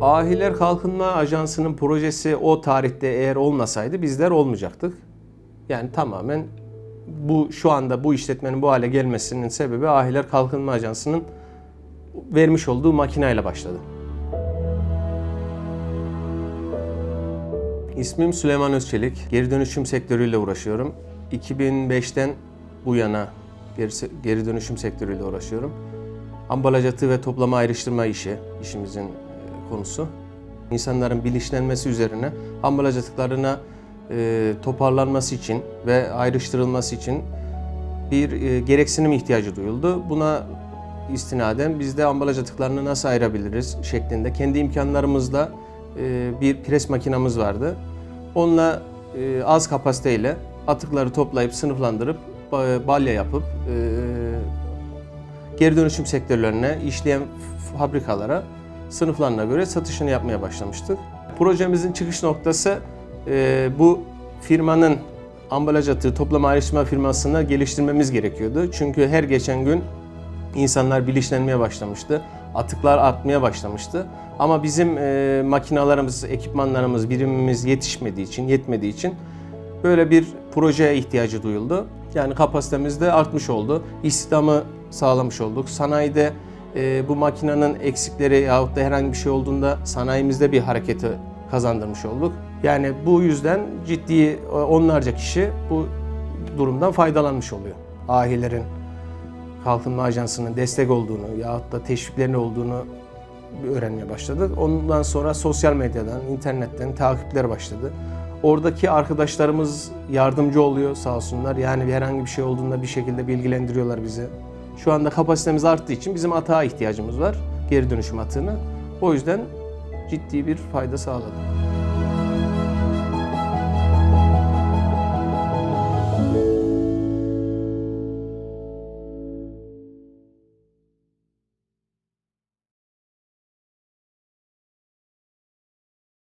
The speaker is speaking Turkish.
Ahiler Kalkınma Ajansı'nın projesi o tarihte eğer olmasaydı bizler olmayacaktık. Yani tamamen bu şu anda bu işletmenin bu hale gelmesinin sebebi Ahiler Kalkınma Ajansı'nın vermiş olduğu makineyle başladı. İsmim Süleyman Özçelik. Geri dönüşüm sektörüyle uğraşıyorum. 2005'ten bu yana geri, dönüşüm sektörüyle uğraşıyorum. Ambalaj atığı ve toplama ayrıştırma işi, işimizin konusu. İnsanların bilinçlenmesi üzerine ambalaj atıklarına e, toparlanması için ve ayrıştırılması için bir e, gereksinim ihtiyacı duyuldu. Buna istinaden biz de ambalaj atıklarını nasıl ayırabiliriz şeklinde kendi imkanlarımızla e, bir pres makinamız vardı. Onunla e, az kapasiteyle atıkları toplayıp sınıflandırıp ba- balya yapıp e, geri dönüşüm sektörlerine işleyen fabrikalara sınıflarına göre satışını yapmaya başlamıştık. Projemizin çıkış noktası e, bu firmanın ambalaj atığı toplama ayrıştırma firmasını geliştirmemiz gerekiyordu. Çünkü her geçen gün insanlar bilinçlenmeye başlamıştı. Atıklar artmaya başlamıştı. Ama bizim e, makinalarımız, ekipmanlarımız, birimimiz yetişmediği için, yetmediği için böyle bir projeye ihtiyacı duyuldu. Yani kapasitemiz de artmış oldu. İstihdamı sağlamış olduk. Sanayide e, bu makinenin eksikleri yahut da herhangi bir şey olduğunda sanayimizde bir hareketi kazandırmış olduk. Yani bu yüzden ciddi e, onlarca kişi bu durumdan faydalanmış oluyor. Ahilerin Kalkınma Ajansı'nın destek olduğunu yahut da teşviklerin olduğunu öğrenmeye başladık. Ondan sonra sosyal medyadan, internetten takipler başladı. Oradaki arkadaşlarımız yardımcı oluyor sağ olsunlar. Yani herhangi bir şey olduğunda bir şekilde bilgilendiriyorlar bizi. Şu anda kapasitemiz arttığı için bizim atağa ihtiyacımız var. Geri dönüşüm atığına. O yüzden ciddi bir fayda sağladı.